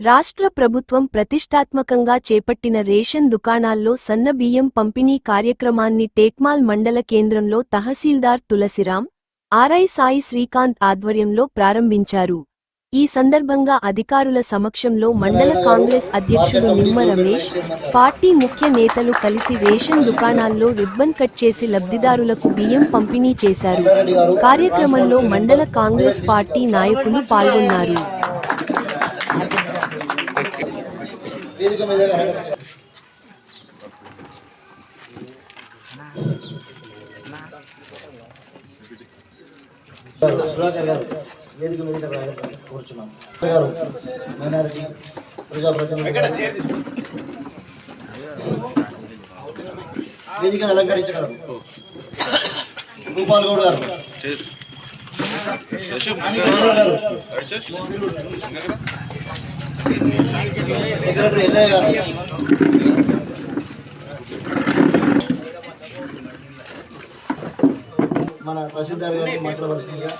రాష్ట్ర ప్రభుత్వం ప్రతిష్టాత్మకంగా చేపట్టిన రేషన్ దుకాణాల్లో సన్నబియ్యం పంపిణీ కార్యక్రమాన్ని టేక్మాల్ మండల కేంద్రంలో తహసీల్దార్ తులసిరాం ఆర్ఐ సాయి శ్రీకాంత్ ఆధ్వర్యంలో ప్రారంభించారు. ఈ సందర్భంగా అధికారుల సమక్షంలో మండల కాంగ్రెస్ అధ్యక్షుడు నిమ్మ రమేష్ పార్టీ ముఖ్య నేతలు కలిసి రేషన్ దుకాణాల్లో రిబ్బన్ కట్ చేసి లబ్ధిదారులకు బియ్యం పంపిణీ చేశారు. కార్యక్రమంలో మండల కాంగ్రెస్ పార్టీ నాయకులు పాల్గొన్నారు. వేదిక మీదగా అలంకరించారు సుధాకర్ గారు వేదిక మీదగా రాగలరు కూర్చున్నాం. గారు మైనారిటీ ప్రజాప్రతినిధి వేదికను అలంకరించగలరు. భూపాల్ గౌడ్ గారు. గారు. సెక్రటరీ ఎల్లయ్య గారు మన తహసీల్దార్ గారిని మాట్లాడవలసిందిగా.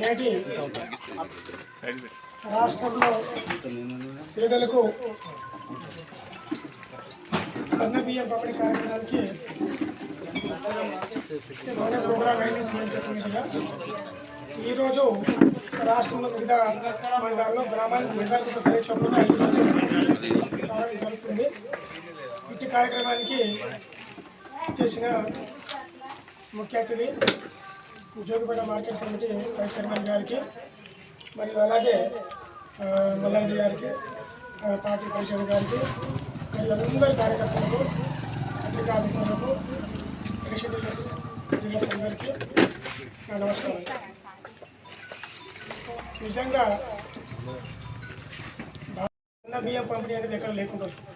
నేటి రాష్ట్రంలో పేదలకు సన్న బియ్యం పంపిణీ కార్యక్రమానికి ప్రోగ్రామ్ అయింది సీఎం చెప్పినట్టుగా ఈరోజు రాష్ట్రంలో వివిధ మండలాల్లో గ్రామానికి నిర్ధారిత ప్రదేశంలో ఈరోజు ప్రారంభం జరుగుతుంది. ఇట్టి కార్యక్రమానికి చేసిన ముఖ్య అతిథి Jogipet market committee vice chairman గారికి మరియు అలాగే మల్లండి గారికి పార్టీ పరిషత్ గారికి మరియు అందరి కార్యకర్తలకు పత్రికా మిత్రులకు ఎలక్షన్ డీలర్స్ డీలర్స్ అందరికీ నా నమస్కారం. నిజంగా అన్న బియ్యం పంపిణీ అనేది ఎక్కడ లేకుండా వస్తుంది.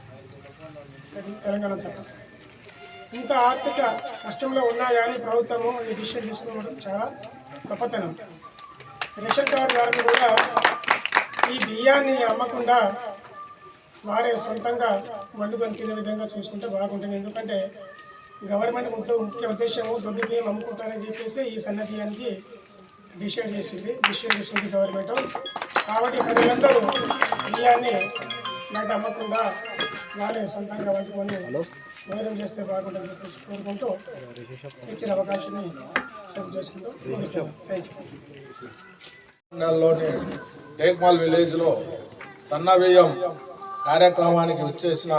తెలంగాణ తప్ప. ఇంత ఆర్థిక కష్టంలో ఉన్నా కానీ ప్రభుత్వము ఈ డిసిషన్ తీసుకోవడం చాలా గొప్పతనం. రేషన్ కార్డు వారిని కూడా ఈ బియ్యాన్ని అమ్మకుండా వారే సొంతంగా వండుకొని తినే విధంగా చూసుకుంటే బాగుంటుంది. ఎందుకంటే గవర్నమెంట్ ముఖ్య ఉద్దేశము దొడ్డు బియ్యం అమ్ముకుంటారని చెప్పేసి ఈ సన్న బియ్యానికి డిసిషన్ చేసింది. డిసిషన్ తీసుకుంది గవర్నమెంట్. కాబట్టి ప్రజలందరూ బియ్యాన్ని బయట అమ్మకుండా వాళ్ళే సొంతంగా వండుకొని భోజనం చేస్తే బాగుంటుందని చెప్పేసి కోరుకుంటూ ఇచ్చిన అవకాశాన్ని సరి చేసుకుంటూ థ్యాంక్ యూ మండలంలోని టేక్మాల్ విలేజ్లో సన్నబియ్యం కార్యక్రమానికి విచ్చేసిన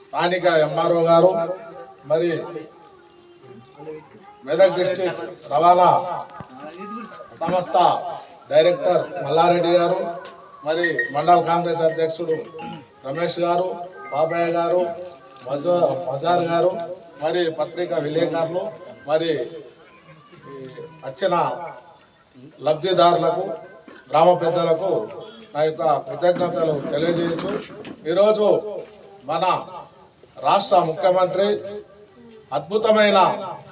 స్థానిక ఎంఆర్ఓ గారు మరి మెదక్ డిస్టిక్ రవాణా సంస్థ డైరెక్టర్ మల్లారెడ్డి గారు మరి మండల కాంగ్రెస్ అధ్యక్షుడు రమేష్ గారు బాబాయ్ గారు మజా మజార్ గారు మరి పత్రికా విలేకరులు మరి వచ్చిన లబ్ధిదారులకు గ్రామ పెద్దలకు నా యొక్క కృతజ్ఞతలు తెలియజేయచ్చు. ఈరోజు మన రాష్ట్ర ముఖ్యమంత్రి అద్భుతమైన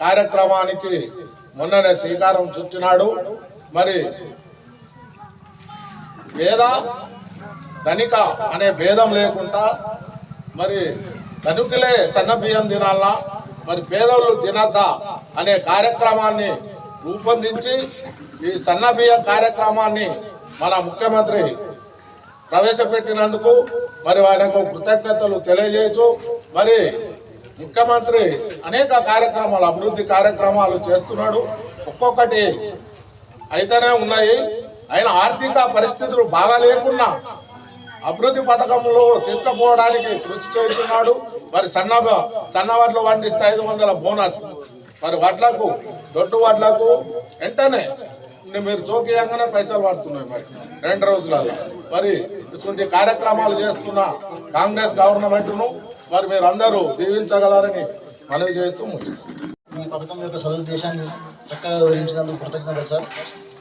కార్యక్రమానికి మొన్ననే శ్రీకారం చుట్టినాడు. మరి పేద ధనిక అనే భేదం లేకుండా మరి ధనుకులే సన్న బియ్యం తినాలా మరి పేదోళ్ళు తినద్దా అనే కార్యక్రమాన్ని రూపొందించి ఈ సన్న కార్యక్రమాన్ని మన ముఖ్యమంత్రి ప్రవేశపెట్టినందుకు మరి ఆయనకు కృతజ్ఞతలు తెలియజేయచ్చు. మరి ముఖ్యమంత్రి అనేక కార్యక్రమాలు అభివృద్ధి కార్యక్రమాలు చేస్తున్నాడు. ఒక్కొక్కటి అయితేనే ఉన్నాయి. ఆయన ఆర్థిక పరిస్థితులు బాగా లేకున్నా అభివృద్ధి పథకంలో తీసుకుపోవడానికి కృషి చేస్తున్నాడు. మరి సన్న సన్న వడ్లు పండిస్తే ఐదు వందల బోనస్. మరి వడ్లకు దొడ్డు వడ్లకు వెంటనే మీరు జోకియంగానే పైసలు పడుతున్నాయి మరి. రెండు రోజులలో మరి ఇటువంటి కార్యక్రమాలు చేస్తున్న కాంగ్రెస్ గవర్నమెంట్ను మరి మీరు అందరూ దీవించగలరని మనవి చేస్తూ ముగిస్తున్నాం. ఈ పథకం యొక్క సదుద్దేశాన్ని చక్కగా వివరించినందుకు కృతజ్ఞతలు సార్.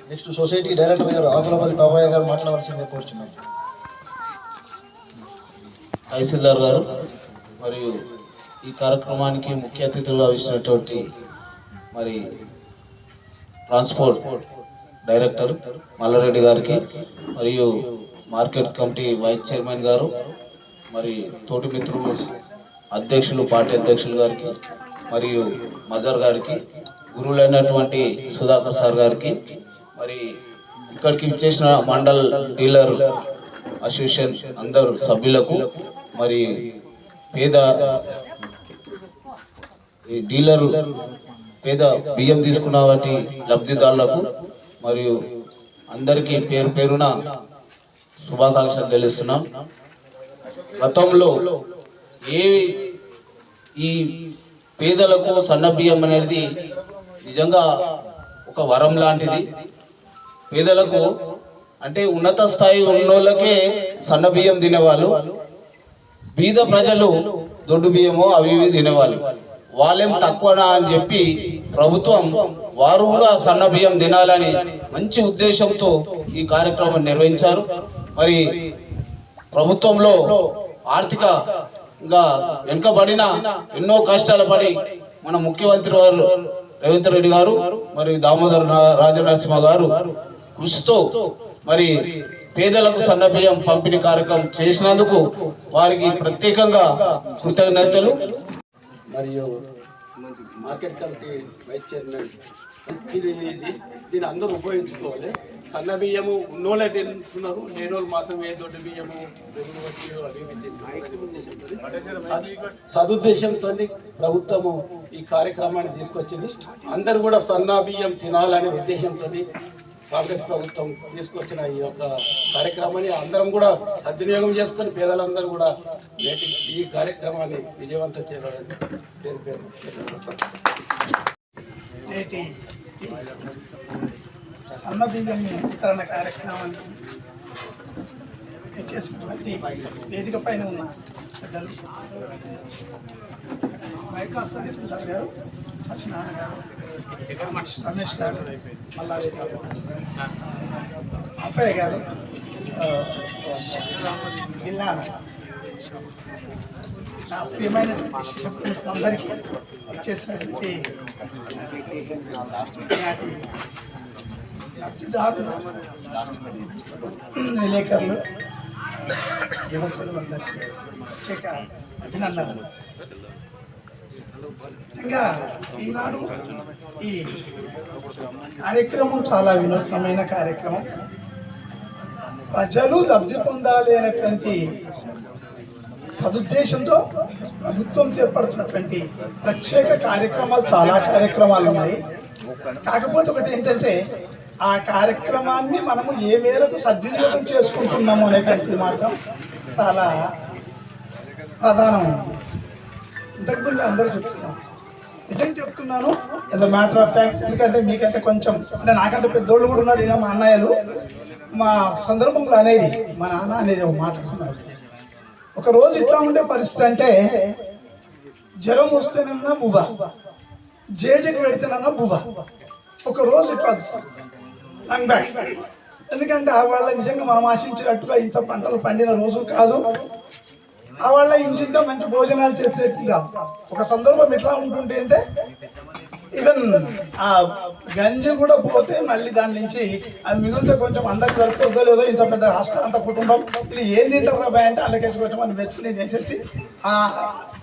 నెక్స్ట్ సొసైటీ డైరెక్టర్ గారు ఆకులపల్లి బాబాయ్ గారు మాట్లాడవలసిందిగా కోరుచున్నాం. తహసీల్దార్ గారు మరియు ఈ కార్యక్రమానికి ముఖ్య అతిథులుగా వచ్చినటువంటి మరి ట్రాన్స్పోర్ట్ డైరెక్టర్ మల్లారెడ్డి గారికి మరియు మార్కెట్ కమిటీ వైస్ చైర్మన్ గారు మరి తోటి మిత్రులు అధ్యక్షులు పార్టీ అధ్యక్షులు గారికి మరియు మజర్ గారికి గురువులైనటువంటి సుధాకర్ సార్ గారికి మరి ఇక్కడికి ఇచ్చేసిన మండల్ డీలర్ అసోసియేషన్ అందరు సభ్యులకు మరి పేద ఈ డీలర్ పేద బియ్యం తీసుకున్న వాటి లబ్ధిదారులకు మరియు అందరికీ పేరు పేరున శుభాకాంక్షలు తెలుస్తున్నాం గతంలో ఏ ఈ పేదలకు సన్న బియ్యం అనేది నిజంగా ఒక వరం లాంటిది. పేదలకు అంటే ఉన్నత స్థాయి ఉన్నోళ్ళకే సన్న బియ్యం తినేవాళ్ళు బీద ప్రజలు దొడ్డు బియ్యము అవి ఇవి తినేవాళ్ళు. వాళ్ళేం తక్కువనా అని చెప్పి ప్రభుత్వం వారు కూడా సన్న బియ్యం తినాలని మంచి ఉద్దేశంతో ఈ కార్యక్రమం నిర్వహించారు. మరి ప్రభుత్వంలో ఆర్థికంగా వెనుకబడిన ఎన్నో కష్టాలు పడి మన ముఖ్యమంత్రి వారు రేవంత్ రెడ్డి గారు మరి దామోదర్ రాజనరసింహ గారు కృషితో మరి పేదలకు సన్న బియ్యం పంపిణీ కార్యక్రమం చేసినందుకు వారికి ప్రత్యేకంగా కృతజ్ఞతలు. మరియు మార్కెట్ కమిటీ వైస్ చైర్మన్ ఇది ఇది దీన్ని అందరూ ఉపయోగించుకోవాలి. సన్న బియ్యము ఉన్నోళ్ళే తింటున్నారు లేని వాళ్ళు మాత్రం ఏ దొడ్డి బియ్యము పెరుగు అవి సదుద్దేశంతో ప్రభుత్వము ఈ కార్యక్రమాన్ని తీసుకొచ్చింది. అందరూ కూడా సన్న బియ్యం తినాలనే ఉద్దేశంతో కాంగ్రెస్ ప్రభుత్వం తీసుకొచ్చిన ఈ యొక్క కార్యక్రమాన్ని అందరం కూడా సద్వినియోగం చేసుకొని పేదలందరూ కూడా నేటి ఈ కార్యక్రమాన్ని విజయవంతం చేయాలని పేరు పేరు సన్న బియ్యం వితరణ కార్యక్రమానికి చేసినటువంటి వేదిక పైన ఉన్న పెద్దలు తహసీల్దార్ గారు సత్యనారాయణ గారు రమేష్ గారు మల్లారెడ్డి గారు అప్పయ్య గారు జిల్లా ఇలా నా ప్రియమైనటువంటి శిక్షకులు అందరికీ ఇచ్చేసినటువంటి లబ్ధిదారులు విలేకరులు యువకులు అందరికీ ప్రత్యేక అభినందనలు. ఇంకా ఈనాడు ఈ కార్యక్రమం చాలా వినూత్నమైన కార్యక్రమం. ప్రజలు లబ్ధి పొందాలి అనేటువంటి సదుద్దేశంతో ప్రభుత్వం చేపడుతున్నటువంటి ప్రత్యేక కార్యక్రమాలు చాలా కార్యక్రమాలు ఉన్నాయి. కాకపోతే ఒకటి ఏంటంటే ఆ కార్యక్రమాన్ని మనము ఏ మేరకు సద్వినియోగం చేసుకుంటున్నాము అనేటువంటిది మాత్రం చాలా ప్రధానమైంది. ఇంతకుముందు అందరూ చెప్తున్నారు. నిజం చెప్తున్నాను as a matter of fact ఎందుకంటే మీకంటే కొంచెం అంటే నాకంటే పెద్దోళ్ళు కూడా ఉన్నారు ఈయన మా అన్నయ్యలు. మా సందర్భంలో అనేది మా నాన్న అనేది ఒక మాట సందర్భం ఒక రోజు ఇట్లా ఉండే పరిస్థితి అంటే జ్వరం వస్తేనన్నా బువ్వ జేజకి పెడితేనన్నా బువ్వ. ఒక రోజు ఇట్ లంగ్ బ్యాక్ ఎందుకంటే ఆ వాళ్ళ నిజంగా మనం ఆశించినట్టుగా ఇంత పంటలు పండిన రోజు కాదు. ఆ వాళ్ళ ఇంటింత మంచి భోజనాలు చేసేట్టు కాదు. ఒక సందర్భం ఎట్లా ఉంటుంటే అంటే ఈవెన్ ఆ గంజి కూడా పోతే మళ్ళీ దాని నుంచి అది మిగిలితే కొంచెం అందరికి సరిపోద్దో లేదో ఇంత పెద్ద హాస్టల్ అంత కుటుంబం ఇది ఏం తింటారు రా అంటే అల్లకెచ్చి కొంచెం అని మెచ్చుకుని వేసేసి ఆ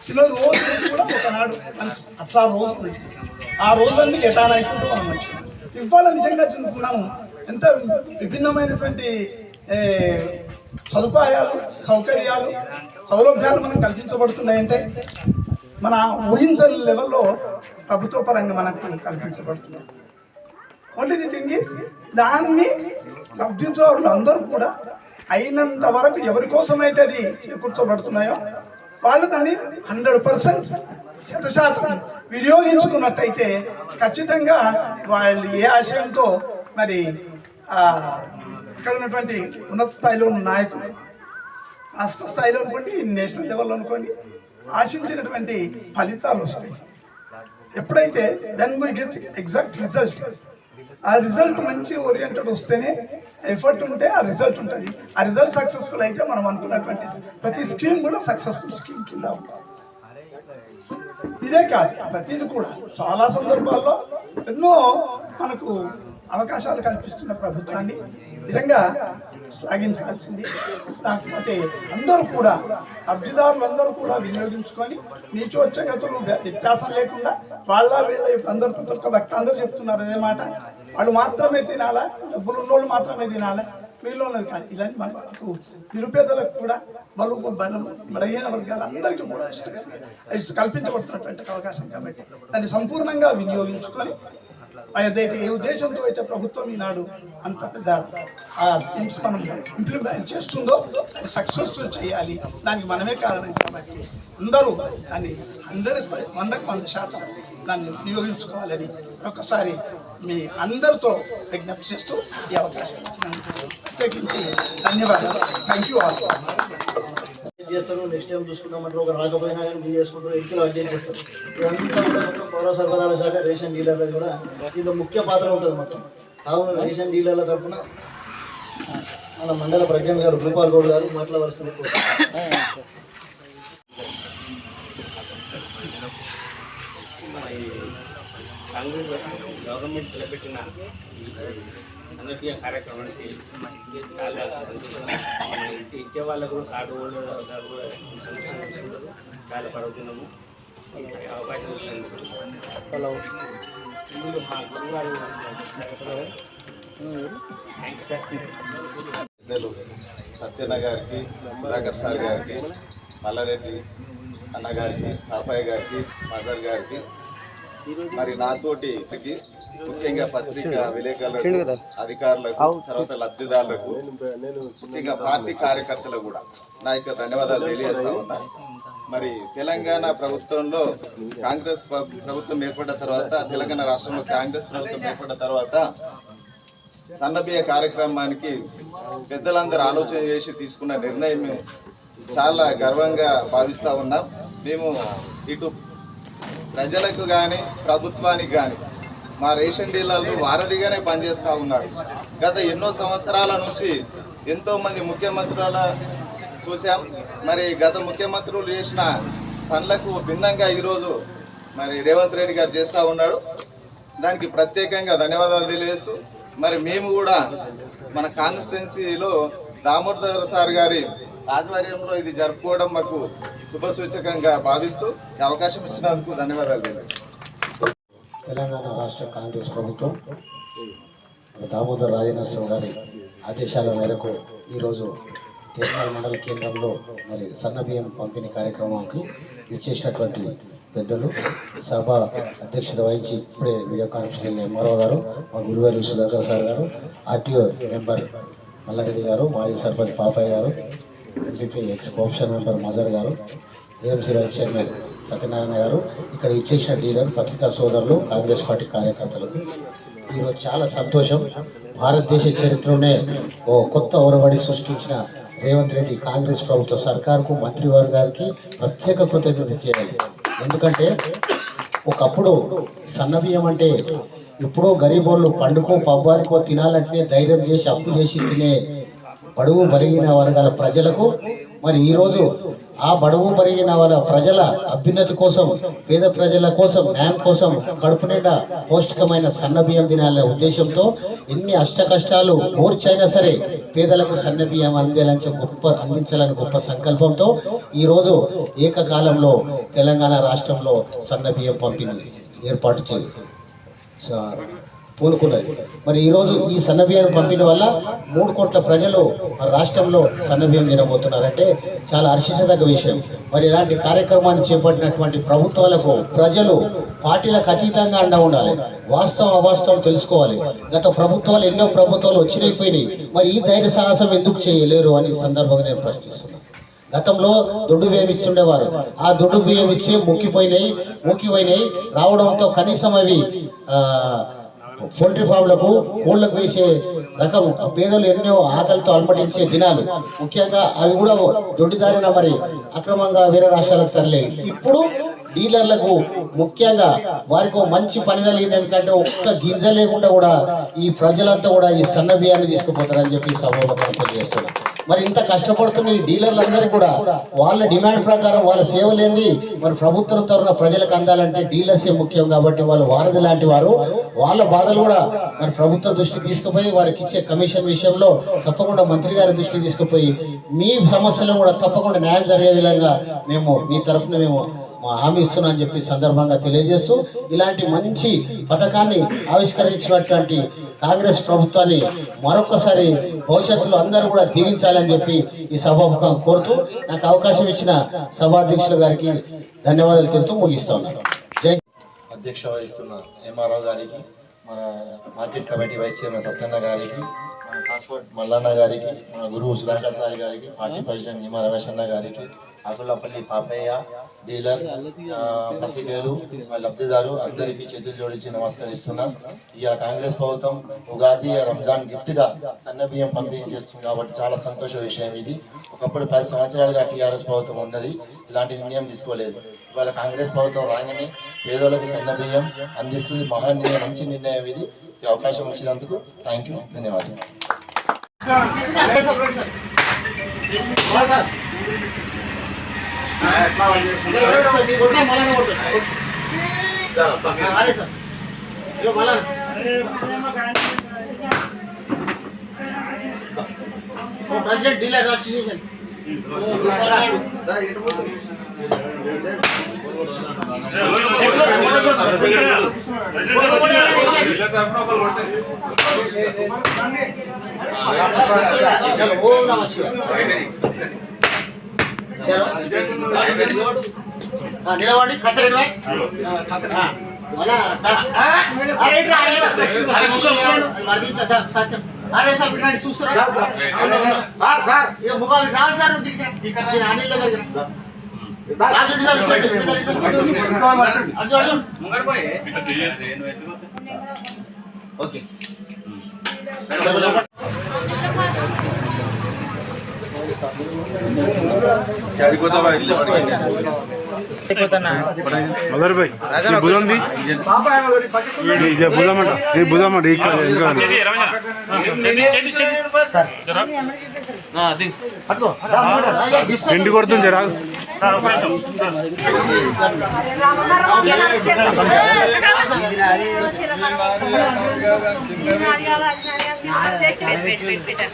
చిన్న రోజు కూడా ఒకనాడు మనసు అట్లా రోజు ఆ రోజులన్నీ గెటాలనుకుంటూ మనం మంచిగా ఇవాళ నిజంగా మనం ఎంత విభిన్నమైనటువంటి సదుపాయాలు సౌకర్యాలు సౌలభ్యాలు మనకు కల్పించబడుతున్నాయంటే మన ఊహించని లెవెల్లో ప్రభుత్వ పరంగా మనకు కల్పించబడుతుంది ఓన్లీ ది థింగ్ ఈస్ దాన్ని లబ్ధిదారులు అందరూ కూడా అయినంత వరకు ఎవరి కోసమైతే అది చేకూర్చబడుతున్నాయో వాళ్ళు దాన్ని హండ్రెడ్ పర్సెంట్ శతశాతం వినియోగించుకున్నట్టయితే ఖచ్చితంగా వాళ్ళు ఏ ఆశయంతో మరి ఇక్కడ ఉన్నటువంటి ఉన్నత స్థాయిలో ఉన్న నాయకులు రాష్ట్ర స్థాయిలో అనుకోండి నేషనల్ లెవెల్లో అనుకోండి ఆశించినటువంటి ఫలితాలు వస్తాయి. ఎప్పుడైతే then we get exact result ఆ రిజల్ట్ మంచి ఓరియంటెడ్ వస్తేనే ఎఫర్ట్ ఉంటే ఆ రిజల్ట్ ఉంటుంది. ఆ రిజల్ట్ సక్సెస్ఫుల్ అయితే మనం అనుకున్నటువంటి ప్రతి స్కీమ్ కూడా సక్సెస్ఫుల్ స్కీమ్ కింద ఉంటుంది. ఇదే కాదు ప్రతిది కూడా చాలా సందర్భాల్లో ఎన్నో మనకు అవకాశాలు కల్పిస్తున్న ప్రభుత్వాన్ని నిజంగా శ్లాఘించాల్సింది. కాకపోతే అందరూ కూడా లబ్ధిదారులు అందరూ కూడా వినియోగించుకొని నీచోచ్చగతులు వ్యత్యాసం లేకుండా వాళ్ళ వీళ్ళ అందరూ ప్రతి ఒక్క వ్యక్తి అందరూ చెప్తున్నారు అదే మాట. వాళ్ళు మాత్రమే తినాలా? డబ్బులు ఉన్నోళ్ళు మాత్రమే తినాలా? వీళ్ళు కాదు ఇలాంటి మన వాళ్ళకు నిరుపేదలకు కూడా బలుపు బలం బలహీన వర్గాల అందరికీ కూడా ఇష్ట కల్పించబడుతున్నటువంటి అవకాశం కాబట్టి దాన్ని సంపూర్ణంగా వినియోగించుకొని ఏదైతే ఏ ఉద్దేశంతో అయితే ప్రభుత్వం ఈనాడు అంత పెద్ద ఆ స్కీమ్స్ మనం ఇంప్లిమెంట్ చేస్తుందో అది సక్సెస్ఫుల్ చేయాలి. దానికి మనమే కారణం కాబట్టి అందరూ దాన్ని హండ్రెడ్ వందకు వంద శాతం దాన్ని వినియోగించుకోవాలని మరొకసారి మీ అందరితో విజ్ఞప్తి చేస్తూ ఈ అవకాశం ఇచ్చినందుకు ప్రత్యేకించి ధన్యవాదాలు. థ్యాంక్ యూ ఆల్ చేస్తారు? నెక్స్ట్ టైం చూసుకుందామంటారు ఒక రాకపోయినా కానీ మీరు చేసుకుంటారు. ఎన్నికలు అడ్జస్ట్ చేస్తారు. ఇదంతా మొత్తం పౌర సరఫరాల శాఖ రేషన్ డీలర్లది కూడా ఇందులో ముఖ్య పాత్ర ఉంటుంది మొత్తం. కావున రేషన్ డీలర్ల తరఫున మన మండల ప్రెసిడెంట్ గారు గోపాల్ గౌడ్ గారు మాట్లాడవలసింది కాంగ్రెస్ గవర్నమెంట్ నిలబెట్టిన ఈ అనర్హీయ కార్యక్రమానికి చాలా సంతోషం. మన ఇచ్చే ఇచ్చే వాళ్ళకు కూడా కార్డు హోల్డర్ గారు కూడా సంతోషం చేసుకుంటారు చాలా పడుతున్నాము ఈ అవకాశం ఇచ్చినందుకు. ముందు మా గురుగారు థ్యాంక్ యూ సార్ పెద్దలు సత్యన్న గారికి సుధాకర్ సార్ గారికి మల్లారెడ్డి అన్న గారికి పాపాయ్య గారికి మజర్ గారికి మరి నాతోటి ముఖ్యంగా పత్రిక విలేకరులకు అధికారులకు తర్వాత లబ్ధిదారులకు ముఖ్యంగా పార్టీ కార్యకర్తలకు కూడా నా యొక్క ధన్యవాదాలు తెలియజేస్తా ఉన్నా. మరి తెలంగాణ ప్రభుత్వంలో కాంగ్రెస్ ప్ర- ప్రభుత్వం ఏర్పడిన తర్వాత తెలంగాణ రాష్ట్రంలో కాంగ్రెస్ ప్రభుత్వం ఏర్పడిన తర్వాత సన్నబియ్య కార్యక్రమానికి పెద్దలందరూ ఆలోచన చేసి తీసుకున్న నిర్ణయం చాలా గర్వంగా భావిస్తూ ఉన్నాం. మేము ఇటు ప్రజలకు కానీ ప్రభుత్వానికి కానీ మా రేషన్ డీలర్లు వారధిగానే పనిచేస్తూ ఉన్నారు. గత ఎన్నో సంవత్సరాల నుంచి ఎంతోమంది ముఖ్యమంత్రుల చూసాం మరి గత ముఖ్యమంత్రులు చేసిన పనులకు భిన్నంగా ఈరోజు మరి రేవంత్ రెడ్డి గారు చేస్తూ ఉన్నాడు. దానికి ప్రత్యేకంగా ధన్యవాదాలు తెలియజేస్తూ మరి మేము కూడా మన కాన్స్టిట్యున్సీలో దామోదర్ సార్ గారి ఆధ్వర్యంలో ఇది జరుపుకోవడం మాకు శుభసూచకంగా భావిస్తూ ఈ అవకాశం ఇచ్చినందుకు ధన్యవాదాలు తెలంగాణ రాష్ట్ర కాంగ్రెస్ ప్రభుత్వం దామోదర్ రాజనరసింహ గారి ఆదేశాల మేరకు ఈరోజు టేర్మల్ మండల కేంద్రంలో మరి సన్న బియ్యం పంపిణీ కార్యక్రమానికి ఇచ్చేసినటువంటి పెద్దలు సభ అధ్యక్షత వహించి ఇప్పుడే వీడియో కాన్ఫరెన్స్ ఎంఆర్ఓ గారు మా గురుగారు సుధాకర్ సార్ గారు ఆర్టీఓ మెంబర్ మల్లారెడ్డి గారు మాజీ సర్పంచ్ పాపయ్య గారు MPP ex co-option member Mazhar గారు ఏఎంసీ వైస్ చైర్మన్ సత్యనారాయణ గారు ఇక్కడ ఇచ్చేసిన డీలర్ పత్రికా సోదరులు కాంగ్రెస్ పార్టీ కార్యకర్తలకు. ఈరోజు చాలా సంతోషం. భారతదేశ చరిత్రలోనే ఓ కొత్త ఒరవడి సృష్టించిన రేవంత్ రెడ్డి కాంగ్రెస్ ప్రభుత్వ సర్కార్కు మంత్రివర్గానికి ప్రత్యేక కృతజ్ఞత చేయాలి. ఎందుకంటే ఒకప్పుడు సన్నబియ్యం అంటే ఎప్పుడో గరీబోళ్ళు పండుకో పబ్బానికో తినాలంటే ధైర్యం చేసి అప్పు చేసి తినే బడుగు పరిగిన వర్గాల ప్రజలకు మరి ఈరోజు ఆ బడుగు పరిగిన వాళ్ళ ప్రజల అభ్యున్నతి కోసం పేద ప్రజల కోసం న్యాయం కోసం కడుపు నిండా పౌష్టికమైన సన్న బియ్యం తినాలనే ఉద్దేశంతో ఎన్ని అష్ట కష్టాలు ఓర్చైనా సరే పేదలకు సన్న బియ్యం గొప్ప అందించాలని గొప్ప సంకల్పంతో ఈరోజు ఏకకాలంలో తెలంగాణ రాష్ట్రంలో సన్న బియ్యం పంపిణీ ఏర్పాటు చే సార్ పూనుకున్నది. మరి ఈరోజు ఈ సన్నబియ్యం పంపిణీ వల్ల మూడు కోట్ల ప్రజలు మన రాష్ట్రంలో సన్నబియ్యం తినబోతున్నారంటే చాలా హర్షించదగ్గ విషయం. మరి ఇలాంటి కార్యక్రమాన్ని చేపట్టినటువంటి ప్రభుత్వాలకు ప్రజలు పార్టీలకు అతీతంగా అండ ఉండాలి. వాస్తవం అవాస్తవం తెలుసుకోవాలి. గత ప్రభుత్వాలు ఎన్నో ప్రభుత్వాలు వచ్చినైపోయినాయి మరి ఈ ధైర్య సాహసం ఎందుకు చేయలేరు అని ఈ సందర్భంగా నేను ప్రశ్నిస్తున్నాను. గతంలో దొడ్డు బియ్యం ఇస్తుండేవారు. ఆ దొడ్డు బియ్యం ఇచ్చి ముక్కిపోయినాయి ముక్కిపోయినాయి. రావడంతో కనీసం అవి పోల్ట్రీ ఫామ్లకు కోళ్ళకు వేసే రకం పేదలు ఎన్నో ఆకలితో అలమటించే దినాలు. ముఖ్యంగా అవి కూడా దొడ్డిదారిన మరి అక్రమంగా వేరే రాష్ట్రాలకు తరలే. ఇప్పుడు డీలర్లకు ముఖ్యంగా వారికి మంచి పని కలిగింది ఎందుకంటే ఒక్క గింజ లేకుండా కూడా ఈ ప్రజలంతా కూడా ఈ సన్న బియ్యాన్ని తీసుకుపోతారని చెప్పి సభలో తెలియజేస్తున్నారు మరి ఇంత కష్టపడుతున్న ఈ డీలర్లందరూ కూడా వాళ్ళ డిమాండ్ ప్రకారం వాళ్ళ సేవలేంది. మరి ప్రభుత్వం తరఫున ప్రజలకు అందాలంటే డీలర్సే ముఖ్యం కాబట్టి వాళ్ళు వారధి లాంటి వారు. వాళ్ళ బాధలు కూడా మరి ప్రభుత్వం దృష్టి తీసుకుపోయి వారికి ఇచ్చే కమిషన్ విషయంలో తప్పకుండా మంత్రి గారి దృష్టి తీసుకుపోయి మీ సమస్యలను కూడా తప్పకుండా న్యాయం జరిగే విధంగా మేము మీ తరఫున మేము హామీ ఇస్తున్నా అని చెప్పి సందర్భంగా తెలియజేస్తూ ఇలాంటి మంచి పథకాన్ని ఆవిష్కరించినటువంటి కాంగ్రెస్ ప్రభుత్వాన్ని మరొకసారి భవిష్యత్తులో అందరూ కూడా దీవించాలని చెప్పి ఈ సభాముఖం కోరుతూ నాకు అవకాశం ఇచ్చిన సభాధ్యక్షుల గారికి ధన్యవాదాలు తెలుపుతూ ముగిస్తా ఉన్నాను జై అధ్యక్ష వహిస్తున్న ఎంఆర్ఓ గారికి మన market committee vice chairman Satyanna గారికి మన ట్రాన్స్పోర్ట్ మల్లన్న గారికి మన గురువు సుధాకర్ సార్ గారికి పార్టీ ప్రెసిడెంట్ నిమ్మ రమేష్ అన్న గారికి ఆకులపల్లి పాపయ్య డీలర్ పత్రికేయులు వాళ్ళ లబ్ధిదారు అందరికీ చేతులు జోడించి నమస్కరిస్తున్నా. ఇవాళ కాంగ్రెస్ ప్రభుత్వం ఉగాది రంజాన్ గిఫ్ట్గా సన్న బియ్యం పంపిణీ చేస్తుంది కాబట్టి చాలా సంతోష విషయం ఇది. ఒకప్పుడు పది సంవత్సరాలుగా టీఆర్ఎస్ ప్రభుత్వం ఉన్నది ఇలాంటి నిర్ణయం తీసుకోలేదు. ఇవాళ కాంగ్రెస్ ప్రభుత్వం రాగానే పేదోళ్ళకు సన్న బియ్యం అందిస్తుంది. మహా నిర్ణయం మంచి నిర్ణయం ఇది. ఈ అవకాశం ఇచ్చినందుకు థ్యాంక్ యూ ధన్యవాదాలు. ప్రెసిడెంట్ డీలర్ అసోసియేషన్ ఓం నమ శివాయ నిలబడి కత్తరెడ్డి అరే సార్ ఇట్లాంటి చూస్తారా? Sir sir. ముఖం రావాలి సార్ అనిల్ దగ్గరికి రా. రాజుడి గారు అటు మదర్ భాయ్ ఈ భుజంది ఈ భుజమంట ఈ ఇక్కడ ఇంకా కొడుతుంది జరా. పెట్టు పెట్టు పెట్టు